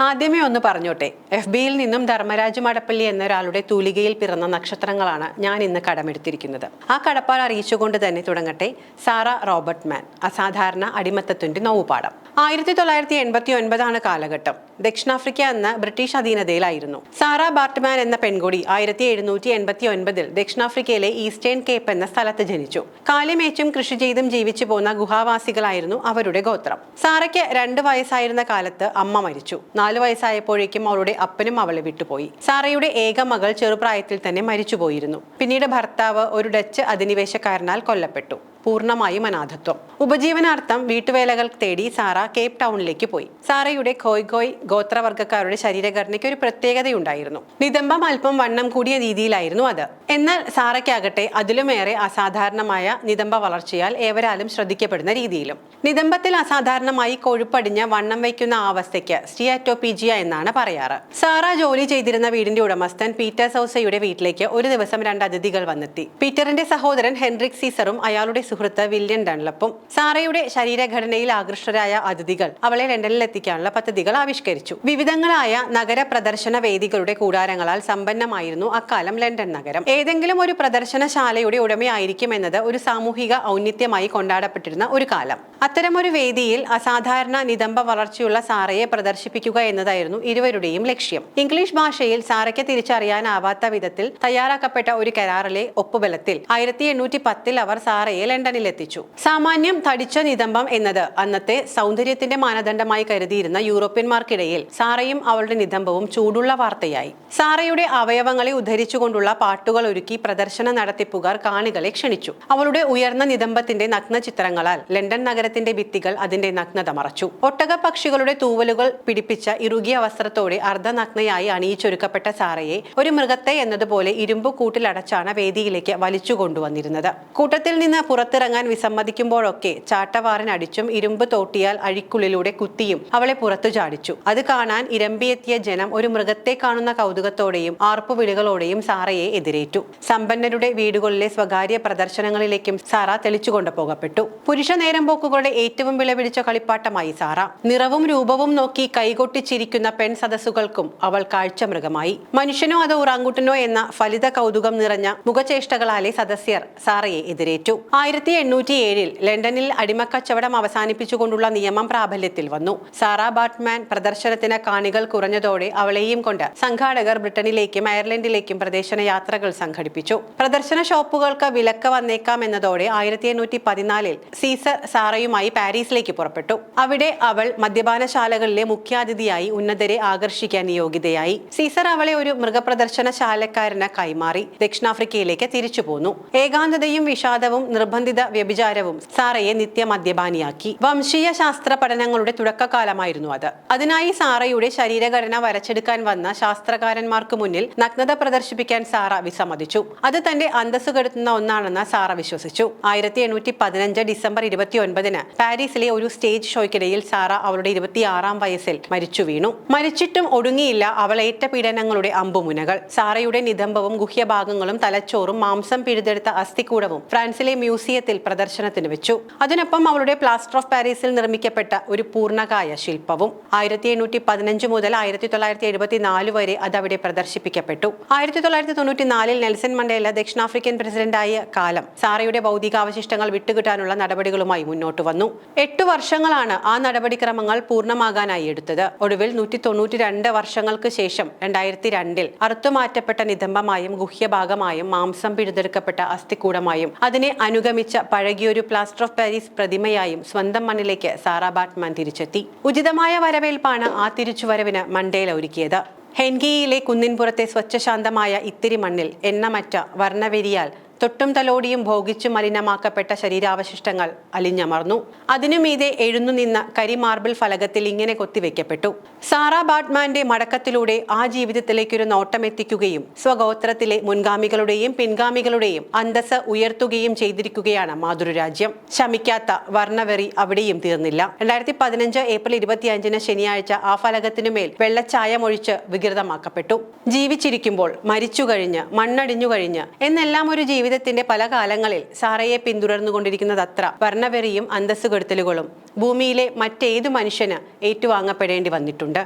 ആദ്യമേ ഒന്ന് പറഞ്ഞോട്ടെ. എഫ് ബിയിൽ നിന്നും ധർമ്മരാജ് മടപ്പള്ളി എന്നൊരാളുടെ തൂലികയിൽ പിറന്ന നക്ഷത്രങ്ങളാണ് ഞാൻ ഇന്ന് കടമെടുത്തിരിക്കുന്നത്. ആ കടപ്പാട് അറിയിച്ചുകൊണ്ട് തന്നെ തുടങ്ങട്ടെ. സാറ റോബർട്ട് മാൻ അസാധാരണ അടിമത്തത്തിന്റെ നോവുപാഠം ആയിരത്തി തൊള്ളായിരത്തി എൺപത്തി ഒൻപതാണ് കാലഘട്ടം. ദക്ഷിണാഫ്രിക്ക എന്ന ബ്രിട്ടീഷ് അധീനതയിലായിരുന്നു. സാറ ബാർട്ട്മാൻ എന്ന പെൺകുടി ആയിരത്തി എഴുന്നൂറ്റി എൺപത്തി ഒൻപതിൽ ദക്ഷിണാഫ്രിക്കയിലെ ഈസ്റ്റേൺ കേപ്പ് എന്ന സ്ഥലത്ത് ജനിച്ചു. കാലിമേച്ചും കൃഷി ചെയ്തും ജീവിച്ചു പോന്ന ഗുഹാവാസികളായിരുന്നു അവരുടെ ഗോത്രം. സാറയ്ക്ക് രണ്ട് വയസ്സായിരുന്ന കാലത്ത് അമ്മ മരിച്ചു. നാലു വയസ്സായപ്പോഴേക്കും അവളുടെ അപ്പനും അവളെ വിട്ടുപോയി. സാറയുടെ ഏക മകൾ ചെറുപ്രായത്തിൽ തന്നെ മരിച്ചുപോയിരുന്നു. പിന്നീട് ഭർത്താവ് ഒരു ഡച്ച് അധിനിവേശക്കാരനാൽ കൊല്ലപ്പെട്ടു. പൂർണമായും അനാഥത്വം. ഉപജീവനാർത്ഥം വീട്ടുവേലകൾ തേടി സാറ കേപ് ടൗണിലേക്ക് പോയി. സാറയുടെ ഖോയ്ഖോയ് ഖോയ് ഗോത്രവർഗക്കാരുടെ ശരീരഘടനയ്ക്ക് ഒരു പ്രത്യേകതയുണ്ടായിരുന്നു. നിതംബം അല്പം വണ്ണം കൂടിയ രീതിയിലായിരുന്നു അത്. എന്നാൽ സാറയ്ക്കാകട്ടെ അതിലുമേറെ അസാധാരണമായ നിതംബ വളർച്ചയാൽ ഏവരാലും ശ്രദ്ധിക്കപ്പെടുന്ന രീതിയിലും. നിതംബത്തിൽ അസാധാരണമായി കൊഴുപ്പടിഞ്ഞ വണ്ണം വയ്ക്കുന്ന അവസ്ഥയ്ക്ക് സ്റ്റിയാറ്റോപീജിയ എന്നാണ് പറയാറ്. സാറ ജോലി ചെയ്തിരുന്ന വീടിന്റെ ഉടമസ്ഥൻ പീറ്റർ സൗസയുടെ വീട്ടിലേക്ക് ഒരു ദിവസം രണ്ട് അതിഥികൾ വന്നെത്തി. പീറ്ററിന്റെ സഹോദരൻ ഹെൻറിക് സീസറും അയാളുടെ സുഹൃത്ത് വില്യം ഡൺലപ്പും. സാറയുടെ ശരീരഘടനയിൽ ആകൃഷ്ടരായ അതിഥികൾ അവളെ ലണ്ടനിൽ എത്തിക്കാനുള്ള പദ്ധതികൾ ആവിഷ്കരിച്ചു. വിവിധങ്ങളായ നഗര പ്രദർശന വേദികളുടെ കൂടാരങ്ങളാൽ സമ്പന്നമായിരുന്നു അക്കാലം ലണ്ടൻ നഗരം. ഏതെങ്കിലും ഒരു പ്രദർശനശാലയുടെ ഉടമയായിരിക്കും എന്നത് ഒരു സാമൂഹിക ഔന്നിത്യമായി കൊണ്ടാടപ്പെട്ടിരുന്ന ഒരു കാലം. അത്തരമൊരു വേദിയിൽ അസാധാരണ നിതംബ വളർച്ചയുള്ള സാറയെ പ്രദർശിപ്പിക്കുക എന്നതായിരുന്നു ഇരുവരുടെയും ലക്ഷ്യം. ഇംഗ്ലീഷ് ഭാഷയിൽ സാറയ്ക്ക് തിരിച്ചറിയാനാവാത്ത വിധത്തിൽ തയ്യാറാക്കപ്പെട്ട ഒരു കരാറിലെ ഒപ്പുബലത്തിൽ ആയിരത്തി എണ്ണൂറ്റി പത്തിൽ അവർ സാറയെ ലണ്ടനിൽ എത്തിച്ചു സാമാന്യം തടിച്ച നിതംബം എന്നത് അന്നത്തെ സൗന്ദര്യത്തിന്റെ മാനദണ്ഡമായി കരുതിയിരുന്ന യൂറോപ്യന്മാർക്കിടയിൽ സാറയും അവളുടെ നിതംബവും ചൂടുള്ള വാർത്തയായി. സാറയുടെ അവയവങ്ങളെ ഉദ്ധരിച്ചുകൊണ്ടുള്ള പാട്ടുകൾ ഒരുക്കി പ്രദർശന നടത്തിപ്പുകാർ കാണികളെ ക്ഷണിച്ചു. അവളുടെ ഉയർന്ന നിതംബത്തിന്റെ നഗ്ന ചിത്രങ്ങളാൽ ലണ്ടൻ നഗരത്തിന്റെ ഭിത്തികൾ അതിന്റെ നഗ്നത മറച്ചു. ഒട്ടക പക്ഷികളുടെ തൂവലുകൾ പിടിപ്പിച്ച ഇറുകിയ വസ്ത്രത്തോടെ അർദ്ധനഗ്നയായി അണിയിച്ചൊരുക്കപ്പെട്ട സാറയെ ഒരു മൃഗത്തെ എന്നതുപോലെ ഇരുമ്പ് കൂട്ടിലടച്ചാണ് വേദിയിലേക്ക് വലിച്ചു കൊണ്ടുവന്നിരുന്നത് കൂട്ടത്തിൽ നിന്ന് പുറത്തിറങ്ങാൻ വിസമ്മതിക്കുമ്പോഴൊക്കെ ചാട്ടവാറൻ അടിച്ചും ഇരുമ്പ് തോട്ടിയാൽ അഴിക്കുള്ളിലൂടെ കുത്തിയും അവളെ പുറത്തു ചാടിച്ചു. അത് കാണാൻ ഇരമ്പിയെത്തിയ ജനം ഒരു മൃഗത്തെ കാണുന്ന കൗതുകത്തോടെയും ആർപ്പുവിളികളോടെയും സാറയെ എതിരേറ്റു. സമ്പന്നരുടെ വീടുകളിലെ സ്വകാര്യ പ്രദർശനങ്ങളിലേക്കും സാറ തെളിച്ചു കൊണ്ടുപോകപ്പെട്ടു പുരുഷ നേരം പോക്കുകളുടെ ഏറ്റവും വിളപിടിച്ച കളിപ്പാട്ടമായി സാറ. നിറവും രൂപവും നോക്കി കൈകൊട്ടിച്ചിരിക്കുന്ന പെൺ സദസ്സുകൾക്കും അവൾ കാഴ്ച മൃഗമായി. മനുഷ്യനോ അതോ ഉറാങ്കുട്ടനോ എന്ന ഫലിത കൗതുകം നിറഞ്ഞ മുഖചേഷ്ടകളാലെ സദസ്യർ സാറയെ എതിരേറ്റു. ആയിരത്തി എണ്ണൂറ്റി ഏഴിൽ ലണ്ടനിൽ അടിമക്കച്ചവടം അവസാനിപ്പിച്ചുകൊണ്ടുള്ള നിയമം പ്രാബല്യത്തിൽ വന്നു. സാറ ബാട്ട്മാൻ പ്രദർശനത്തിന് കാണികൾ കുറഞ്ഞതോടെ അവളെയും കൊണ്ട് സംഘാടകർ ബ്രിട്ടനിലേക്കും അയർലൻഡിലേക്കും പ്രദർശന യാത്രകൾ സംഘടിപ്പിച്ചു. പ്രദർശന ഷോപ്പുകൾക്ക് വിലക്ക് വന്നേക്കാം എന്നതോടെ ആയിരത്തി എണ്ണൂറ്റി പതിനാലിൽ സീസർ സാറയുമായി പാരീസിലേക്ക് പുറപ്പെട്ടു. അവിടെ അവൾ മദ്യപാനശാലകളിലെ മുഖ്യാതിഥിയായി ഉന്നതരെ ആകർഷിക്കാൻ യോഗ്യതയായി. സീസർ അവളെ ഒരു മൃഗപ്രദർശനശാലക്കാരന് കൈമാറി. ദക്ഷിണാഫ്രിക്കയിലേക്ക് തിരിച്ചു പോന്നു ഏകാന്തതയും വിഷാദവും നിർബന്ധിത വ്യഭിചാരവും സാറയെ നിത്യ മദ്യപാനിയാക്കി വംശീയ ശാസ്ത്ര പഠനങ്ങളുടെ തുടക്കകാലമായിരുന്നു അത്. അതിനായി സാറയുടെ ശരീരഘടന വരച്ചെടുക്കാൻ വന്ന ശാസ്ത്രകാരന്മാർക്ക് മുന്നിൽ നഗ്നത പ്രദർശിപ്പിക്കാൻ സാറ വിസമ്മതിച്ചു. അത് തന്റെ അന്തസ് കെടുത്തുന്ന ഒന്നാണെന്ന് സാറ വിശ്വസിച്ചു. ആയിരത്തി എണ്ണൂറ്റി പതിനഞ്ച് ഡിസംബർ ഇരുപത്തി ഒൻപതിന് പാരീസിലെ ഒരു സ്റ്റേജ് ഷോയ്ക്കിടയിൽ സാറ അവളുടെ ഇരുപത്തിയാറാം വയസ്സിൽ മരിച്ചു വീണു. മരിച്ചിട്ടും ഒടുങ്ങിയില്ല അവൾ ഏറ്റ പീഡനങ്ങളുടെ അമ്പുമുനകൾ. സാറയുടെ നിതംബവും ഗുഹ്യഭാഗങ്ങളും തലച്ചോറും മാംസം പിഴുതെടുത്ത അസ്ഥിക്കൂടവും ഫ്രാൻസിലെ മ്യൂസിയത്തിൽ പ്രദർശനത്തിന് വെച്ചു. അതിനൊപ്പം അവളുടെ പ്ലാസ്റ്റർ ഓഫ് പാരീസിൽ നിർമ്മിക്കപ്പെട്ട ഒരു പൂർണകായ ശില്പവും ആയിരത്തി എണ്ണൂറ്റി പതിനഞ്ച് മുതൽ ആയിരത്തി തൊള്ളായിരത്തി എഴുപത്തിനാല് വരെ അത് അവിടെ പ്രദർശിപ്പിക്കപ്പെട്ടു. ആയിരത്തി തൊള്ളായിരത്തി തൊണ്ണൂറ്റി നാലിൽ നെൽസൺ മണ്ടേല ദക്ഷിണാഫ്രിക്കൻ പ്രസിഡന്റായ കാലം സാറയുടെ ഭൗതികാവശിഷ്ടങ്ങൾ വിട്ടുകിട്ടാനുള്ള നടപടികളുമായി മുന്നോട്ട് വന്നു. എട്ടു വർഷങ്ങളാണ് ആ നടപടിക്രമങ്ങൾ പൂർണമാകാനായി എടുത്തത്. ഒടുവിൽ നൂറ്റി തൊണ്ണൂറ്റി രണ്ട് വർഷങ്ങൾക്ക് ശേഷം രണ്ടായിരത്തി രണ്ടിൽ അറുത്തുമാറ്റപ്പെട്ട നിതംബമായും ഗുഹ്യഭാഗമായും മാംസം പിഴുതെടുക്കപ്പെട്ട അസ്ഥിക്കൂടമായും അതിനെ അനുഗമിച്ച പഴകിയൊരു പ്ലാസ്റ്റർ ഓഫ് പാരീസ് പ്രതിമയായും സ്വന്തം മണ്ണിലേക്ക് സാറ ബാറ്റ്മാൻ തിരിച്ചെത്തി. ഉചിതമായ വരവേൽപ്പാണ് ആ തിരിച്ചുവരവിന് മണ്ടേല ഒരുക്കിയത്. ഹെൻഗിയിലെ കുന്നിൻപുറത്തെ സ്വച്ഛശാന്തമായ ഇത്തിരി മണ്ണിൽ എണ്ണമറ്റ വർണവെരിയാൽ തൊട്ടും തലോടിയും ഭോഗിച്ചു മലിനമാക്കപ്പെട്ട ശരീരാവശിഷ്ടങ്ങൾ അലിഞ്ഞമർന്നു. അതിനുമീതെ എഴുന്നു നിന്ന കരി മാർബിൾ ഫലകത്തിൽ ഇങ്ങനെ കൊത്തിവെക്കപ്പെട്ടു. സാറ ബാട്ട്മാന്റെ മടക്കത്തിലൂടെ ആ ജീവിതത്തിലേക്കൊരു നോട്ടമെത്തിക്കുകയും സ്വഗോത്രത്തിലെ മുൻഗാമികളുടെയും പിൻഗാമികളുടെയും അന്തസ് ഉയർത്തുകയും ചെയ്തിരിക്കുകയാണ് മാതൃരാജ്യം. ശമിക്കാത്ത വർണവെറി അവിടെയും തീർന്നില്ല. രണ്ടായിരത്തി പതിനഞ്ച് ഏപ്രിൽ ഇരുപത്തിയഞ്ചിന് ശനിയാഴ്ച ആ ഫലകത്തിനുമേൽ വെള്ളച്ചായമൊഴിച്ച് വികൃതമാക്കപ്പെട്ടു. ജീവിച്ചിരിക്കുമ്പോൾ മരിച്ചു കഴിഞ്ഞ് മണ്ണടിഞ്ഞു കഴിഞ്ഞ് എന്നെല്ലാം ഒരു ജീവിതത്തിന്റെ പല കാലങ്ങളിൽ സാറയെ പിന്തുടർന്നുകൊണ്ടിരിക്കുന്നതത്ര വർണവെറിയും അന്തസ്സുകെടുത്തലുകളും ഭൂമിയിലെ മറ്റേതു മനുഷ്യന് ഏറ്റുവാങ്ങപ്പെടേണ്ടി വന്നിട്ടുണ്ട്.